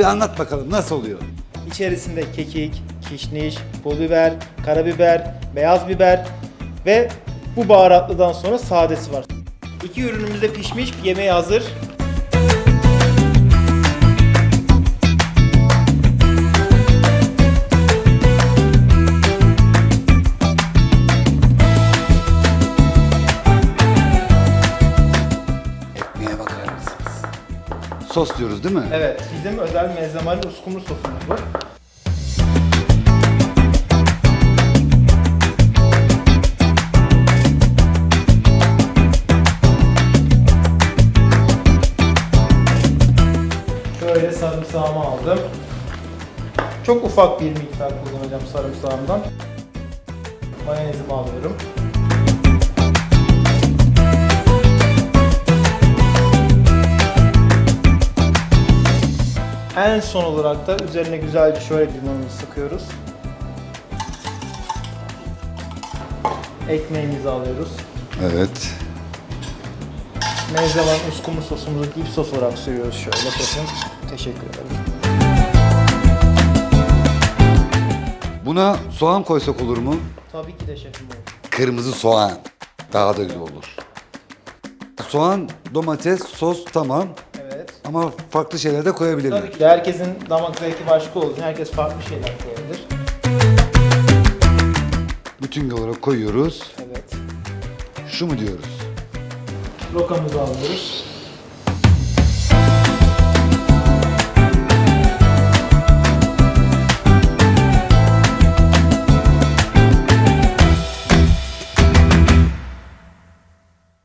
anlat bakalım nasıl oluyor? İçerisinde kekik, kişniş, pul biber, karabiber, beyaz biber ve bu baharatlıdan sonra sadesi var. İki ürünümüz de pişmiş, yemeği hazır. Sos diyoruz değil mi? Evet, bizim özel mezlemali uskumru sosumuz bu. Şöyle sarımsağımı aldım. Çok ufak bir miktar kullanacağım sarımsağımdan. Mayonezimi alıyorum. En son olarak da üzerine güzelce şöyle limonunu sıkıyoruz. Ekmeğimizi alıyoruz. Evet. Mezzevan uskumru sosumuzu dip sos olarak sürüyoruz şöyle bakın. Teşekkür ederim. Buna soğan koysak olur mu? Tabii ki de şefim olur. Kırmızı soğan. Daha da güzel olur. Soğan, domates, sos tamam. Ama farklı şeyler de koyabilirler. Tabii ki de herkesin damak zevki başka olur. Herkes farklı şeyler koyabilir. Bütün olarak koyuyoruz. Evet. Şu mu diyoruz? Rokamızı alıyoruz.